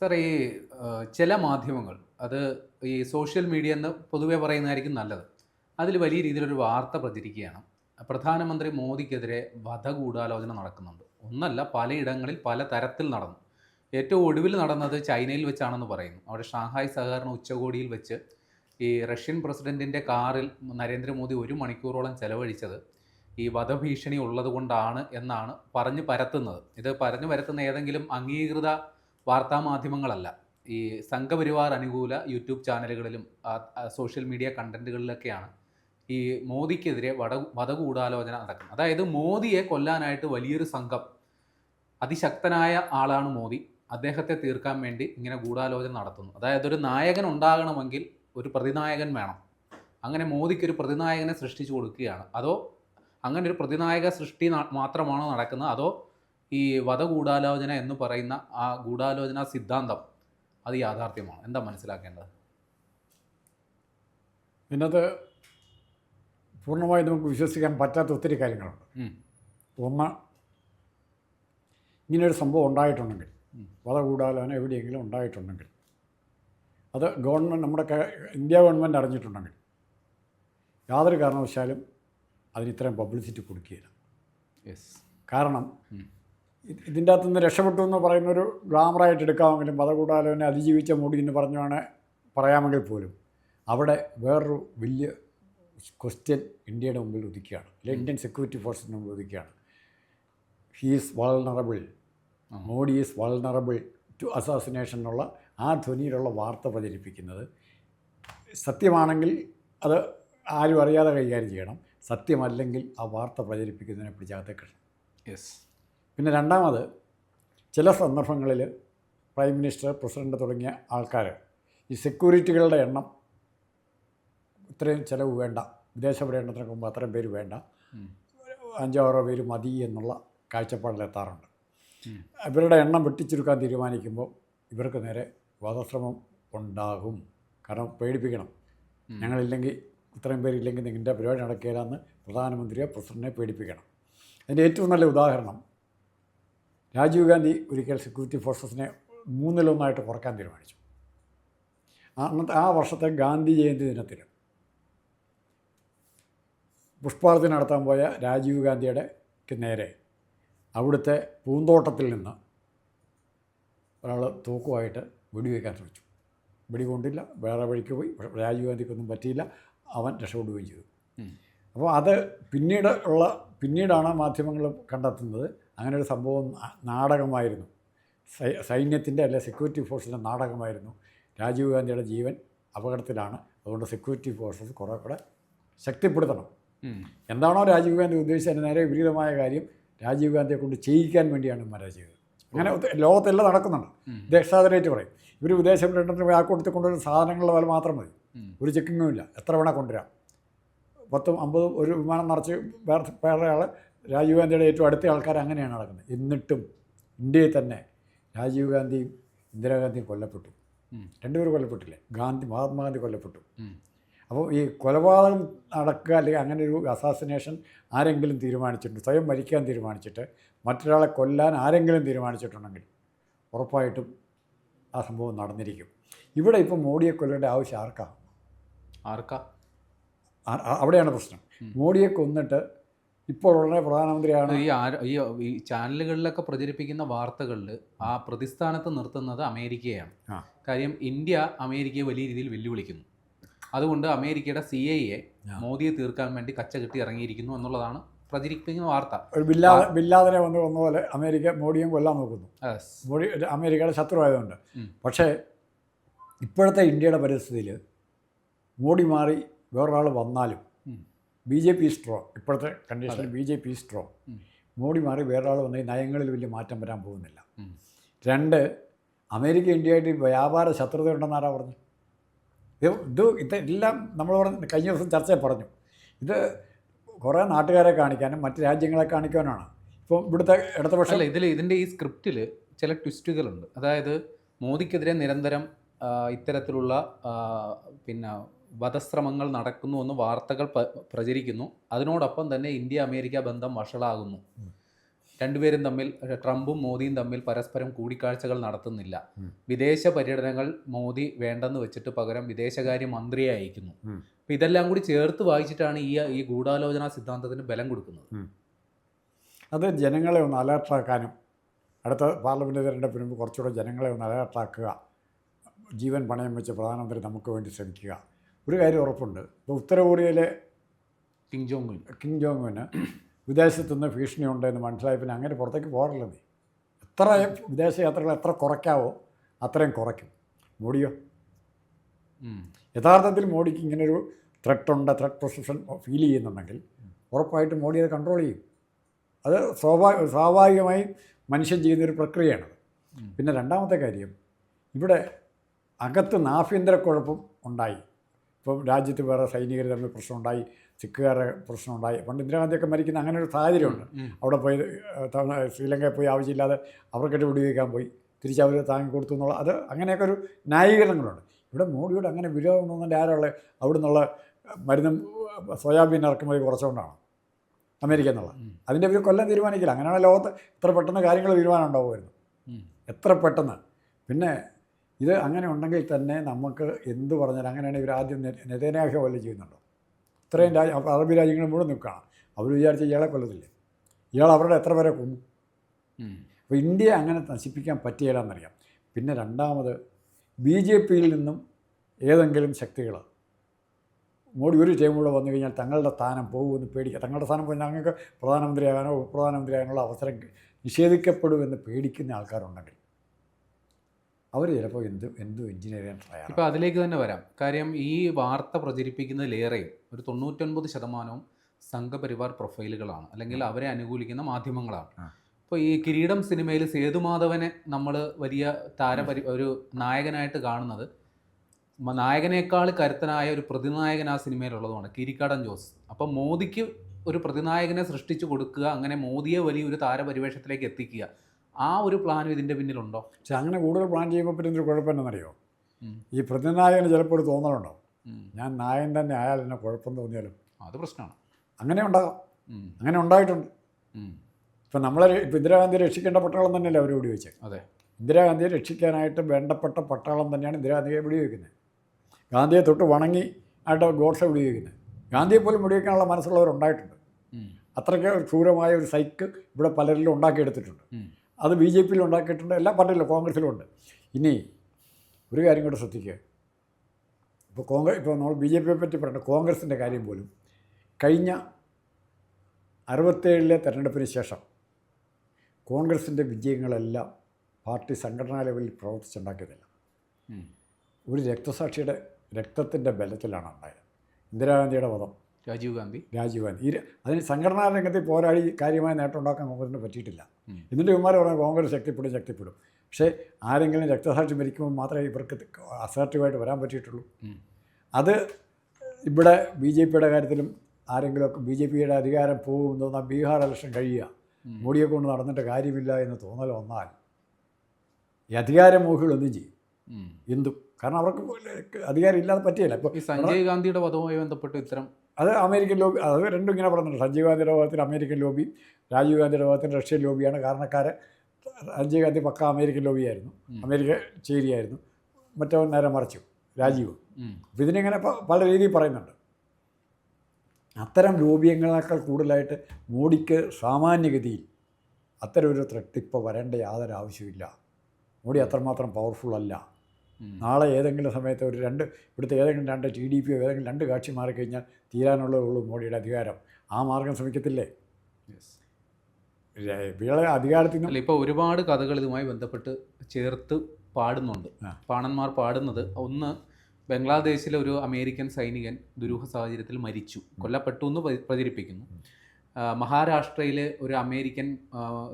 Sir ഈ ചില മാധ്യമങ്ങൾ അത് ഈ സോഷ്യൽ മീഡിയ എന്ന് പൊതുവെ പറയുന്നതായിരിക്കും നല്ലത്. അതിൽ വലിയ രീതിയിലൊരു വാർത്ത പ്രചരിക്കുകയാണ്. പ്രധാനമന്ത്രി മോദിക്കെതിരെ വധഗൂഢാലോചന നടക്കുന്നുണ്ട്. ഒന്നല്ല പലയിടങ്ങളിൽ പല തരത്തിൽ നടന്നു. ഏറ്റവും ഒടുവിൽ നടന്നത് ചൈനയിൽ വെച്ചാണെന്ന് പറയുന്നു. അവിടെ ഷാങ്ഹായ് സഹകരണ ഉച്ചകോടിയിൽ വെച്ച് ഈ റഷ്യൻ പ്രസിഡന്റിന്റെ കാറിൽ നരേന്ദ്രമോദി ഒരു മണിക്കൂറോളം ചെലവഴിച്ചത് ഈ വധഭീഷണി ഉള്ളതുകൊണ്ടാണ് എന്നാണ് പറഞ്ഞു പരത്തുന്നത്. ഇത് പറഞ്ഞു പരത്തുന്ന ഏതെങ്കിലും അംഗീകൃത വാർത്താ മാധ്യമങ്ങളല്ല ഈ സംഘപരിവാർ അനുകൂല യൂട്യൂബ് ചാനലുകളിലും സോഷ്യൽ മീഡിയ കണ്ടന്റുകളിലൊക്കെയാണ് ഈ മോദിക്കെതിരെ വട വധഗൂഢാലോചന നടക്കുന്നത്. അതായത് മോദിയെ കൊല്ലാനായിട്ട് വലിയൊരു സംഘം അതിശക്തനായ ആളാണ് മോദി. അദ്ദേഹത്തെ തീർക്കാൻ വേണ്ടി ഇങ്ങനെ ഗൂഢാലോചന നടത്തുന്നു. അതായത് ഒരു നായകൻ ഉണ്ടാകണമെങ്കിൽ ഒരു പ്രതിനായകൻ വേണം. അങ്ങനെ മോദിക്ക് ഒരു പ്രതിനായകനെ സൃഷ്ടിച്ചു കൊടുക്കുകയാണ്. അതോ അങ്ങനെ ഒരു പ്രതിനായക സൃഷ്ടി മാത്രമാണോ നടക്കുന്നത്? അതോ ഈ വധഗൂഢാലോചന എന്ന് പറയുന്ന ആ ഗൂഢാലോചന സിദ്ധാന്തം അത് യാഥാർത്ഥ്യമാണ്? എന്താ മനസ്സിലാക്കേണ്ടത്? ഇന്നത്തെ പൂർണമായി നമുക്ക് വിശ്വസിക്കാൻ പറ്റാത്ത ഒത്തിരി കാര്യങ്ങളുണ്ട്. ഒന്ന് ഇങ്ങനെയൊരു സംഭവം ഉണ്ടായിട്ടുണ്ടെങ്കിൽ. വധകൂടാലോചന എവിടെയെങ്കിലും ഉണ്ടായിട്ടുണ്ടെങ്കിൽ അത് ഗവൺമെന്റ് നമ്മുടെ ഇന്ത്യ ഗവൺമെന്റ് അറിഞ്ഞിട്ടുണ്ടെങ്കിൽ യാതൊരു കാരണവശാലും അതിന് ഇത്രയും പബ്ലിസിറ്റി കൊടുക്കുകയില്ല. യെസ് കാരണം ഇതിന്റെ അകത്തുനിന്ന് രക്ഷപ്പെട്ടു എന്ന് പറയുന്നൊരു ഗ്ലാമറായിട്ട് എടുക്കാമെങ്കിലും മതകൂടാലോനെ അതിജീവിച്ച മോഡി എന്ന് പറഞ്ഞാണ് പറയാമെങ്കിൽ പോലും അവിടെ വേറൊരു വലിയ ക്വസ്റ്റ്യൻ ഇന്ത്യയുടെ മുമ്പിൽ ഉദിക്കുകയാണ്. അല്ലെ ഇന്ത്യൻ സെക്യൂരിറ്റി ഫോഴ്സിന്റെ മുമ്പിൽ ഉദിക്കുകയാണ്. He's vulnerable. Modi is vulnerable to assassination എന്നുള്ള ആ ധ്വനിയിലുള്ള വാർത്ത പ്രചരിപ്പിക്കുന്നത്. സത്യമാണെങ്കിൽ അത് ആരും അറിയാതെ കൈകാര്യം ചെയ്യണം. സത്യമല്ലെങ്കിൽ ആ വാർത്ത പ്രചരിപ്പിക്കുന്നതിനെ പിടിച്ചകത്തേക്ക്. യെസ് പിന്നെ രണ്ടാമത് ചില സന്ദർഭങ്ങളിൽ പ്രൈം മിനിസ്റ്റർ പ്രസിഡന്റ് തുടങ്ങിയ ആൾക്കാർ ഈ സെക്യൂരിറ്റികളുടെ എണ്ണം ഇത്രയും ചിലവ് വേണ്ട വിദേശ പര്യടനത്തിനൊക്കെ മുമ്പ് അത്രയും പേര് വേണ്ട. അഞ്ചോ ആറോ പേര് മതി എന്നുള്ള കാഴ്ചപ്പാടിലെത്താറുണ്ട്. ഇവരുടെ എണ്ണം വെട്ടിച്ചുരുക്കാൻ തീരുമാനിക്കുമ്പോൾ ഇവർക്ക് നേരെ വധശ്രമം ഉണ്ടാകും കാരണം പേടിപ്പിക്കണം. ഞങ്ങളില്ലെങ്കിൽ ഇത്രയും പേരില്ലെങ്കിൽ നിങ്ങളുടെ പരിപാടി നടക്കുകയില്ല എന്ന് പ്രധാനമന്ത്രിയെ പ്രസിഡന്റിനെ പേടിപ്പിക്കണം അതിന്റെ ഏറ്റവും നല്ല ഉദാഹരണം രാജീവ് ഗാന്ധി ഒരിക്കൽ സെക്യൂരിറ്റി ഫോഴ്സസിനെ മൂന്നിലൊന്നായിട്ട് കുറയ്ക്കാൻ തീരുമാനിച്ചു. അന്നത്തെ ആ വർഷത്തെ ഗാന്ധി ജയന്തി ദിനത്തിൽ പുഷ്പാർച്ചന നടത്താൻ പോയ രാജീവ് ഗാന്ധിയുടെ നേരെ അവിടുത്തെ പൂന്തോട്ടത്തിൽ നിന്ന് ഒരാൾ തൂക്കുമായിട്ട് വെടിവെക്കാൻ ശ്രമിച്ചു. വെടി കൊണ്ടില്ല വേറെ വഴിക്ക് പോയി. രാജീവ് ഗാന്ധിക്കൊന്നും പറ്റിയില്ല. അവൻ രക്ഷപ്പെടുകയും ചെയ്തു. അപ്പോൾ അത് പിന്നീട് ഉള്ള പിന്നീടാണ് മാധ്യമങ്ങൾ കണ്ടെത്തുന്നത് അങ്ങനെ ഒരു സംഭവം നാടകമായിരുന്നു. സൈന്യത്തിന്റെ അല്ലെ സെക്യൂരിറ്റി ഫോഴ്സിന്റെ നാടകമായിരുന്നു. രാജീവ് ഗാന്ധിയുടെ ജീവൻ അപകടത്തിലാണ്. അതുകൊണ്ട് സെക്യൂരിറ്റി ഫോഴ്സസ് കുറേ കൂടെ ശക്തിപ്പെടുത്തണം. എന്താണോ രാജീവ് ഗാന്ധി ഉദ്ദേശിച്ചതിന് നേരെ വിപരീതമായ കാര്യം രാജീവ് ഗാന്ധിയെ കൊണ്ട് ചെയ്യിക്കാൻ വേണ്ടിയാണ് ഇവന്മാരെ ചെയ്തത് അങ്ങനെ ലോകത്തെല്ലാം നടക്കുന്നുണ്ട്. ഇത് പറയും. ഇവർ വിദേശ പര്യടനത്തിന് ആ കൊടുത്ത് കൊണ്ടുവരുന്ന സാധനങ്ങളുടെ വില മാത്രം മതി. ഒരു ചെക്കിങ്ങും ഇല്ല. എത്ര വേണേൽ കൊണ്ടുവരാം. പത്തും അമ്പതും ഒരു വിമാനം നിറച്ച് വേറെ വേറെ ആൾ രാജീവ് ഗാന്ധിയുടെ ഏറ്റവും അടുത്ത ആൾക്കാർ അങ്ങനെയാണ് നടക്കുന്നത്. എന്നിട്ടും ഇന്ത്യയിൽ തന്നെ രാജീവ് ഗാന്ധിയും ഇന്ദിരാഗാന്ധിയും കൊല്ലപ്പെട്ടു. രണ്ടുപേരും കൊല്ലപ്പെട്ടില്ലേ? ഗാന്ധി മഹാത്മാഗാന്ധി കൊല്ലപ്പെട്ടു. അപ്പോൾ ഈ കൊലപാതകം നടക്കുക അല്ലെങ്കിൽ അങ്ങനെ ഒരു അസാസിനേഷൻ ആരെങ്കിലും തീരുമാനിച്ചിട്ടുണ്ട് സ്വയം മരിക്കാൻ തീരുമാനിച്ചിട്ട് മറ്റൊരാളെ കൊല്ലാൻ ആരെങ്കിലും തീരുമാനിച്ചിട്ടുണ്ടെങ്കിൽ ഉറപ്പായിട്ടും ആ സംഭവം നടന്നിരിക്കും. ഇവിടെ ഇപ്പം മോഡിയെ കൊല്ലേണ്ട ആവശ്യം ആർക്കാ? ആർക്കാ? അവിടെയാണ് പ്രശ്നം. മോഡിയെ കൊന്നിട്ട് ഇപ്പോൾ ഉടനെ പ്രധാനമന്ത്രിയാണ്. ഈ ആര- ഈ ഈ ചാനലുകളിലൊക്കെ പ്രചരിപ്പിക്കുന്ന വാർത്തകളിൽ ആ പ്രതിസ്ഥാനത്ത് നിർത്തുന്നത് അമേരിക്കയാണ്. കാര്യം ഇന്ത്യ അമേരിക്കയെ വലിയ രീതിയിൽ വെല്ലുവിളിക്കുന്നു. അതുകൊണ്ട് അമേരിക്കയുടെ സി ഐ എ മോദിയെ തീർക്കാൻ വേണ്ടി കച്ച കെട്ടി ഇറങ്ങിയിരിക്കുന്നു എന്നുള്ളതാണ് പ്രചരിപ്പിക്കുന്ന വാർത്ത. ബില്ലാതെ വന്ന് വന്ന പോലെ അമേരിക്ക മോഡിയും കൊല്ലാൻ നോക്കുന്നു. മോഡി അമേരിക്കയുടെ ശത്രു ആയതുകൊണ്ട് പക്ഷേ ഇപ്പോഴത്തെ ഇന്ത്യയുടെ പരിസ്ഥിതിയിൽ മോഡി മാറി വേറൊരാൾ വന്നാലും. ബി ജെ പി സ്ട്രോ ഇപ്പോഴത്തെ കണ്ടീഷനിൽ ബി ജെ പി സ്ട്രോ മോഡി മാറി വേറൊരാൾ വന്ന ഈ നയങ്ങളിൽ വലിയ മാറ്റം വരാൻ പോകുന്നില്ല. രണ്ട് അമേരിക്ക ഇന്ത്യയായിട്ട് വ്യാപാര ശത്രുത ആരാ പറഞ്ഞു? ഇത് ഇത് ഇതെല്ലാം നമ്മൾ പറഞ്ഞ കഴിഞ്ഞ ദിവസം ചർച്ചയിൽ പറഞ്ഞു. ഇത് കുറേ നാട്ടുകാരെ കാണിക്കാനും മറ്റ് രാജ്യങ്ങളെ കാണിക്കാനാണ് ഇപ്പം ഇവിടുത്തെ ഇടതുപക്ഷം ഇതിൽ ഇതിന്റെ ഈ സ്ക്രിപ്റ്റിൽ ചില ട്വിസ്റ്റുകളുണ്ട്. അതായത് മോദിക്കെതിരെ നിരന്തരം ഇത്തരത്തിലുള്ള പിന്നെ വധശ്രമങ്ങൾ നടക്കുന്നു എന്ന് വാർത്തകൾ പ്രചരിക്കുന്നു. അതിനോടൊപ്പം തന്നെ ഇന്ത്യ അമേരിക്ക ബന്ധം വഷളാകുന്നു. രണ്ടുപേരും തമ്മിൽ ട്രംപും മോദിയും തമ്മിൽ പരസ്പരം കൂടിക്കാഴ്ചകൾ നടത്തുന്നില്ല. വിദേശ പര്യടനങ്ങൾ മോദി വേണ്ടെന്ന് വെച്ചിട്ട് പകരം വിദേശകാര്യ മന്ത്രിയെ അയക്കുന്നു. അപ്പം ഇതെല്ലാം കൂടി ചേർത്ത് വായിച്ചിട്ടാണ് ഈ ഈ ഗൂഢാലോചന സിദ്ധാന്തത്തിന് ബലം കൊടുക്കുന്നത്. അത് ജനങ്ങളെ ഒന്ന് അലേർട്ടാക്കാനും അടുത്ത പാർലമെന്റ് തിരഞ്ഞെടുപ്പിന് മുമ്പ് കുറച്ചുകൂടെ ജനങ്ങളെ ഒന്ന് അലേർട്ടാക്കുക ജീവൻ പണയം വെച്ച് പ്രധാനമന്ത്രി നമുക്ക് വേണ്ടി ശ്രമിക്കുക. ഒരു കാര്യം ഉറപ്പുണ്ട്. ഇപ്പോൾ ഉത്തര കൊറിയയിലെ കിങ് ജോങ് കിങ് കിം ജോങ്ങിന് വിദേശത്തു നിന്ന് ഭീഷണിയുണ്ട് എന്ന് മനസ്സിലായപ്പിന് പിന്നെ അങ്ങനെ പുറത്തേക്ക് പോകാറില്ല നീ. എത്ര വിദേശ യാത്രകൾ എത്ര കുറയ്ക്കാവോ അത്രയും കുറയ്ക്കും. മോഡിയോ. യഥാർത്ഥത്തിൽ മോഡിക്ക് ഇങ്ങനൊരു ത്രെട്ട് ഉണ്ട് ത്രെട്ട് പൊസിഷൻ ഫീൽ ചെയ്യുന്നുണ്ടെങ്കിൽ ഉറപ്പായിട്ട് മോഡി അത് കൺട്രോൾ ചെയ്യും. അത് സ്വാഭാവിക സ്വാഭാവികമായി മനുഷ്യൻ ചെയ്യുന്നൊരു പ്രക്രിയയാണ് പിന്നെ രണ്ടാമത്തെ കാര്യം ഇവിടെ അകത്ത് നാഭ്യന്തരക്കുഴപ്പം ഉണ്ടായി. ഇപ്പം രാജ്യത്ത് വേറെ സൈനികർ തമ്മിൽ പ്രശ്നമുണ്ടായി സിഖുകാരെ പ്രശ്നമുണ്ടായി. പണ്ട് ഇന്ദിരാഗാന്ധിയൊക്കെ മരിക്കുന്ന അങ്ങനെ ഒരു സാഹചര്യമുണ്ട്. അവിടെ പോയി ശ്രീലങ്കയിൽ പോയി ആവശ്യമില്ലാതെ അവർക്കിട്ട് വെടിവെക്കാൻ പോയി. തിരിച്ച് അവർ താങ്ങി കൊടുത്തു എന്നുള്ള അത് അങ്ങനെയൊക്കെ ഒരു ന്യായീകരണങ്ങളുണ്ട്. ഇവിടെ മോഡിയോട് അങ്ങനെ വിരോധമൊന്നും ആരാളെ അവിടെ നിന്നുള്ള മരുന്നും സോയാബീൻ ഇറക്കുമതി കുറച്ചുകൊണ്ടാണ് അമേരിക്ക എന്നുള്ള. അതിന്റെ ഒരു കൊല്ലം തീരുമാനിക്കില്ല. അങ്ങനെയാണ് ലോകത്ത് ഇത്ര പെട്ടെന്ന് കാര്യങ്ങൾ തീരുമാനം ഉണ്ടാവുമായിരുന്നു. എത്ര പെട്ടെന്ന്. പിന്നെ ഇത് അങ്ങനെ ഉണ്ടെങ്കിൽ തന്നെ നമുക്ക് എന്ത് പറഞ്ഞാൽ അങ്ങനെയാണ് ഇവർ ആദ്യം നെതന്യാഹ പോലെ ചെയ്യുന്നുണ്ടോ? ഇത്രയും രാജ്യം അറബി രാജ്യങ്ങൾ മുഴുവൻ നിൽക്കുകയാണ്. അവർ വിചാരിച്ച ഇയാളെ കൊല്ലത്തില്ലേ? ഇയാൾ അവരുടെ എത്ര പേരെ കൊന്നു? അപ്പോൾ ഇന്ത്യയെ അങ്ങനെ നശിപ്പിക്കാൻ പറ്റിയില്ലെന്നറിയാം പിന്നെ രണ്ടാമത് ബി ജെ പിയിൽ നിന്നും ഏതെങ്കിലും ശക്തികൾ മോഡി ഒരു ടൈമുള്ള വന്നു കഴിഞ്ഞാൽ തങ്ങളുടെ സ്ഥാനം പോകുമെന്ന് പേടിക്കുക തങ്ങളുടെ സ്ഥാനം പോയി ഞങ്ങൾക്ക് പ്രധാനമന്ത്രിയാകാനോ ഉപപ്രധാനമന്ത്രിയാകാനുള്ള അവസരം നിഷേധിക്കപ്പെടുമെന്ന് പേടിക്കുന്ന ആൾക്കാരുണ്ടെങ്കിൽ അവർ ചിലപ്പോൾ എന്ത് എന്തും എഞ്ചിനീയർ ചെയ്യാൻ തയ്യാറാണ് ഇപ്പൊ അതിലേക്ക് തന്നെ വരാം. കാര്യം ഈ വാർത്ത പ്രചരിപ്പിക്കുന്നതിലേറെയും ഒരു തൊണ്ണൂറ്റൊൻപത് ശതമാനവും സംഘപരിവാർ പ്രൊഫൈലുകളാണ്. അല്ലെങ്കിൽ അവരെ അനുകൂലിക്കുന്ന മാധ്യമങ്ങളാണ്. ഇപ്പോൾ ഈ കിരീടം സിനിമയിൽ സേതുമാധവനെ നമ്മൾ വലിയ താരപരി ഒരു നായകനായിട്ട് കാണുന്നത് നായകനേക്കാൾ കരുത്തനായ ഒരു പ്രതിനായകൻ ആ സിനിമയിലുള്ളതുമാണ് കിരിക്കാടൻ ജോസ്. അപ്പം മോദിക്ക് ഒരു പ്രതിനായകനെ സൃഷ്ടിച്ചു കൊടുക്കുക അങ്ങനെ മോദിയെ വലിയൊരു താരപരിവേഷത്തിലേക്ക് എത്തിക്കുക ആ ഒരു പ്ലാനും ഇതിന്റെ പിന്നിലുണ്ടോ? പക്ഷെ അങ്ങനെ കൂടുതൽ പ്ലാൻ ചെയ്യുമ്പോൾ പിന്നെ എന്തൊരു കുഴപ്പമെന്നറിയോ ഈ പ്രതിനായകന് ചിലപ്പോൾ ഒരു തോന്നലുണ്ടോ? ഞാൻ നായകൻ തന്നെ ആയാൽ എന്നെ കുഴപ്പം തോന്നിയാലും. അത് പ്രശ്നമാണ് അങ്ങനെ ഉണ്ടാകാം. അങ്ങനെ ഉണ്ടായിട്ടുണ്ട്. ഇപ്പം നമ്മളെ ഇപ്പം ഇന്ദിരാഗാന്ധിയെ രക്ഷിക്കേണ്ട പട്ടാളം തന്നെയല്ലേ അവർ വെച്ചേ. അതെ. ഇന്ദിരാഗാന്ധിയെ രക്ഷിക്കാനായിട്ട് വേണ്ടപ്പെട്ട പട്ടാളം തന്നെയാണ് ഇന്ദിരാഗാന്ധിയെ വെടിവെക്കുന്നത്. ഗാന്ധിയെ തൊട്ട് വണങ്ങി ആയിട്ട് ഗോഡ്സെ വെടിവെക്കുന്നത്. ഗാന്ധിയെ പോലും വെടിവെക്കാനുള്ള മനസ്സുള്ളവരുണ്ടായിട്ടുണ്ട്. അത്രയ്ക്ക് ക്രൂരമായ ഒരു സൈക്ക് ഇവിടെ പലരിലും ഉണ്ടാക്കിയെടുത്തിട്ടുണ്ട്. അത് ബി ജെ പിയിൽ ഉണ്ടാക്കിയിട്ടുണ്ട് എല്ലാ പാർട്ടിയിലും കോൺഗ്രസിലും ഉണ്ട് ഇനി ഒരു കാര്യം കൂടെ ശ്രദ്ധിക്കുക. ഇപ്പോൾ കോൺഗ്രസ് ഇപ്പോൾ നമ്മൾ ബി ജെ പിയെ പറ്റി പറയേണ്ട കോൺഗ്രസിന്റെ കാര്യം പോലും കഴിഞ്ഞ അറുപത്തേഴിലെ തെരഞ്ഞെടുപ്പിന് ശേഷം കോൺഗ്രസിന്റെ വിജയങ്ങളെല്ലാം പാർട്ടി സംഘടനാ ലെവലിൽ പ്രവർത്തിച്ചുണ്ടാക്കിയതല്ല. ഒരു രക്തസാക്ഷിയുടെ രക്തത്തിന്റെ ബലത്തിലാണ് ഉണ്ടായത്. ഇന്ദിരാഗാന്ധിയുടെ വധം. രാജീവ് ഗാന്ധി. രാജീവ് ഗാന്ധി. ഈ അതിന് സംഘടനാ രംഗത്ത് പോരാടി കാര്യമായ നേട്ടം ഉണ്ടാക്കാൻ കോൺഗ്രസിന് പറ്റിയിട്ടില്ല. എന്നിട്ട് ഇവന്മാർ പറഞ്ഞാൽ കോൺഗ്രസ് ശക്തിപ്പെടും ശക്തിപ്പെടും. പക്ഷേ ആരെങ്കിലും രക്തസാക്ഷി മരിക്കുമ്പോൾ മാത്രമേ ഇവർക്ക് അസർട്ടീവായിട്ട് വരാൻ പറ്റിയിട്ടുള്ളൂ. അത് ഇവിടെ ബി ജെ പിയുടെ കാര്യത്തിലും ആരെങ്കിലുമൊക്കെ ബി ജെ പിയുടെ അധികാരം പോകും തോന്നാൽ ബീഹാർ ഇലക്ഷൻ കഴിയുക. മോഡിയെ കൊണ്ട് നടന്നിട്ട് കാര്യമില്ല എന്ന് തോന്നൽ വന്നാൽ ഈ അധികാരമോഹികളൊന്നും ചെയ്യും. ഉം. എന്തും. കാരണം അവർക്ക് അധികാരം ഇല്ലാതെ പറ്റിയല്ല. ഇപ്പോൾ സഞ്ജയ് ഗാന്ധിയുടെ വധവുമായി ബന്ധപ്പെട്ട് ഇത്തരം അത് അമേരിക്കൻ ലോബി അത് രണ്ടും ഇങ്ങനെ പറഞ്ഞിട്ടുണ്ട്. സഞ്ജീവ് ഗാന്ധിയുടെ ഭാഗത്തിന് അമേരിക്കൻ ലോബി രാജീവ് ഗാന്ധിയുടെ ഭാഗത്തിന് റഷ്യൻ ലോബിയാണ്. കാരണക്കാരെ സഞ്ജീവ് ഗാന്ധി പക്ക അമേരിക്കൻ ലോബിയായിരുന്നു. അമേരിക്ക ചേരിയായിരുന്നു. മറ്റവൻ നേരെ മറിച്ചു രാജീവ്. അപ്പോൾ ഇതിനിങ്ങനെ പല രീതിയിൽ പറയുന്നുണ്ട്. അത്തരം ലോബിയങ്ങളേക്കാൾ കൂടുതലായിട്ട് മോഡിക്ക് സാമാന്യഗതിയിൽ അത്തരം ഒരു ത്രെട്ട് ഇപ്പോൾ വരേണ്ട യാതൊരു ആവശ്യമില്ല മോഡി അത്രമാത്രം പവർഫുൾ അല്ല. നാളെ ഏതെങ്കിലും സമയത്ത് ഒരു രണ്ട് ഇവിടുത്തെ ഏതെങ്കിലും രണ്ട് ടി ഡി പിയോ ഏതെങ്കിലും രണ്ട് കാക്ഷി മാറിക്കഴിഞ്ഞാൽ തീരാനുള്ളതേ ഉള്ളൂ മോഡിയുടെ അധികാരം. ആ മാർഗം ശ്രമിക്കത്തില്ലേ. ഇയാളെ അധികാരത്തിൽ നിന്ന് ഇപ്പോൾ ഒരുപാട് കഥകൾ ഇതുമായി ബന്ധപ്പെട്ട് ചേർത്ത് പാടുന്നുണ്ട്. പാണന്മാർ പാടുന്നത് ഒന്ന് ബംഗ്ലാദേശിലെ ഒരു അമേരിക്കൻ സൈനികൻ ദുരൂഹ സാഹചര്യത്തിൽ മരിച്ചു. കൊല്ലപ്പെട്ടു എന്ന് പ്ര- പ്രചരിപ്പിക്കുന്നു. മഹാരാഷ്ട്രയിലെ ഒരു അമേരിക്കൻ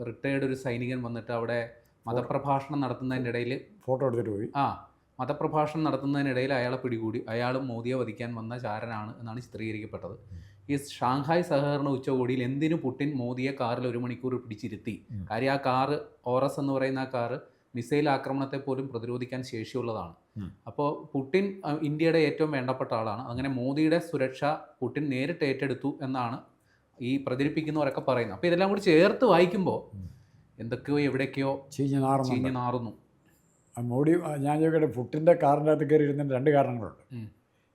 റിട്ടയേർഡ് ഒരു സൈനികൻ വന്നിട്ട് അവിടെ മതപ്രഭാഷണം നടത്തുന്നതിന്റെ ഇടയിൽ ഫോട്ടോ എടുത്തിട്ട് പോയി. ആ മതപ്രഭാഷണം നടത്തുന്നതിനിടയിൽ അയാളെ പിടികൂടി. അയാളും മോദിയെ വധിക്കാൻ വന്ന ചാരനാണ് എന്നാണ് ചിത്രീകരിക്കപ്പെട്ടത്. ഈ ഷാങ്ഹായ് സഹകരണ ഉച്ചകോടിയിൽ എന്തിനു പുട്ടിൻ മോദിയെ കാറിൽ ഒരു മണിക്കൂർ പിടിച്ചിരുത്തി. കാര്യം ആ കാറ് ഓറസ് എന്ന് പറയുന്ന ആ കാറ് മിസൈൽ ആക്രമണത്തെ പോലും പ്രതിരോധിക്കാൻ ശേഷിയുള്ളതാണ്. അപ്പോൾ പുട്ടിൻ ഇന്ത്യയുടെ ഏറ്റവും വേണ്ടപ്പെട്ട ആളാണ്. അങ്ങനെ മോദിയുടെ സുരക്ഷ പുട്ടിൻ നേരിട്ട് ഏറ്റെടുത്തു എന്നാണ് ഈ പ്രചരിപ്പിക്കുന്നവരൊക്കെ പറയുന്നത്. അപ്പോൾ ഇതെല്ലാം കൂടി ചേർത്ത് വായിക്കുമ്പോൾ എന്തൊക്കെയോ എവിടേക്കോ ചീഞ്ഞ് നാറുന്നു. മോഡി ഞാൻ ചോദിക്കട്ടെ പുട്ടിന്റെ കാറിന്റെ അകത്ത് കയറി ഇരുന്നതിന് രണ്ട് കാരണങ്ങളുണ്ട്.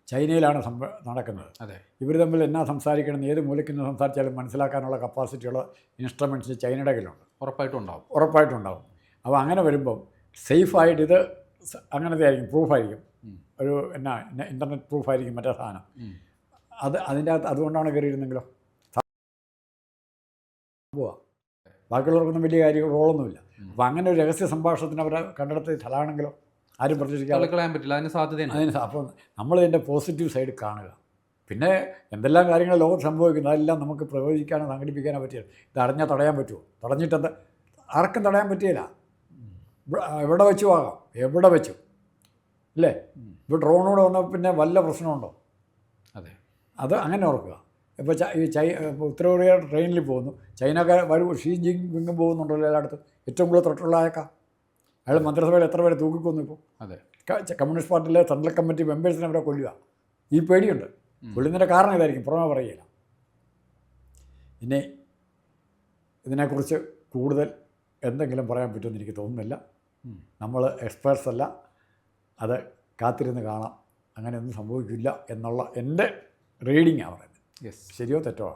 ചൈനയിലാണ് സംഭ നടക്കുന്നത്. അതെ. ഇവർ തമ്മിൽ എന്നാ സംസാരിക്കണം ഏത് മൂലയ്ക്ക് നിന്ന് സംസാരിച്ചാലും മനസ്സിലാക്കാനുള്ള കപ്പാസിറ്റിയുള്ള ഇൻസ്ട്രുമെന്റ്സ് ചൈനയുടെ കയ്യിലുണ്ട്. ഉറപ്പായിട്ടും ഉണ്ടാവും. ഉറപ്പായിട്ടുണ്ടാവും അപ്പോൾ അങ്ങനെ വരുമ്പം സേഫായിട്ട് ഇത് അങ്ങനത്തെ ആയിരിക്കും പ്രൂഫായിരിക്കും. ഒരു എന്നാ ഇന്റർനെറ്റ് പ്രൂഫായിരിക്കും മറ്റേ സാധനം. അത് അതിന്റെ അകത്ത് അതുകൊണ്ടാണ് കയറിയിരുന്നെങ്കിലോ? പോവാ. ബാക്കിയുള്ളവർക്കൊന്നും വലിയ കാര്യം റോളൊന്നുമില്ല. അപ്പോൾ അങ്ങനെ ഒരു രഹസ്യ സംഭാഷണത്തിന് അവരെ കണ്ടെടുത്ത് സ്ഥലമാണെങ്കിലോ ആരും പ്രതീക്ഷിക്കാതെ പറ്റില്ല. അതിന് സാധ്യതയാണ് അതിന് അപ്പം നമ്മൾ ഇതിന്റെ പോസിറ്റീവ് സൈഡ് കാണുക. പിന്നെ എന്തെല്ലാം കാര്യങ്ങൾ ലോകത്ത് സംഭവിക്കുന്നു അതെല്ലാം നമുക്ക് പ്രവചിക്കാനോ സംഘടിപ്പിക്കാനോ പറ്റിയത് ഇത് അടഞ്ഞാൽ തടയാൻ പറ്റുമോ? തടഞ്ഞിട്ടെന്ത് ആർക്കും തടയാൻ പറ്റിയില്ല. എവിടെ വെച്ചു ആകാം? എവിടെ വെച്ചു? ഇല്ലേ ഉം. ഇപ്പോൾ ഡ്രോണോട് വന്നാൽ പിന്നെ വല്ല പ്രശ്നമുണ്ടോ? അതെ. അത് അങ്ങനെ ഓർക്കുക. ഇപ്പോൾ ഈ ചൈ ഉത്തര കൊറിയ ട്രെയിനിൽ പോകുന്നു. ചൈനക്കാർ വരും ഷീ ജിങ് വിങ്ങും പോകുന്നുണ്ടല്ലോ എല്ലായിടത്തും? ഏറ്റവും കൂടുതൽ തൊട്ടുള്ള അയക്കാം അയാൾ മന്ത്രിസഭയിൽ എത്ര പേരെ തൂക്കിക്കൊന്നു ഇപ്പോൾ അതെ. കമ്മ്യൂണിസ്റ്റ് പാർട്ടിയിലെ സെൻട്രൽ കമ്മിറ്റി മെമ്പേഴ്സിനെ അവിടെ കൊല്ലുക. ഈ പേടിയുണ്ട്. കൊല്ലുന്നതിന്റെ കാരണം ഇതായിരിക്കും. പുറമെ പറയുകയില്ല. ഇനി ഇതിനെക്കുറിച്ച് കൂടുതൽ എന്തെങ്കിലും പറയാൻ പറ്റുമെന്ന് എനിക്ക് തോന്നുന്നില്ല. നമ്മൾ എക്സ്പേർട്സ് അല്ല. അത് കാത്തിരുന്ന് കാണാം. അങ്ങനെയൊന്നും സംഭവിക്കില്ല എന്നുള്ള എന്റെ റീഡിങ്ങാണ് പറയുന്നത്. യെസ് ശരിയോ തെറ്റോ?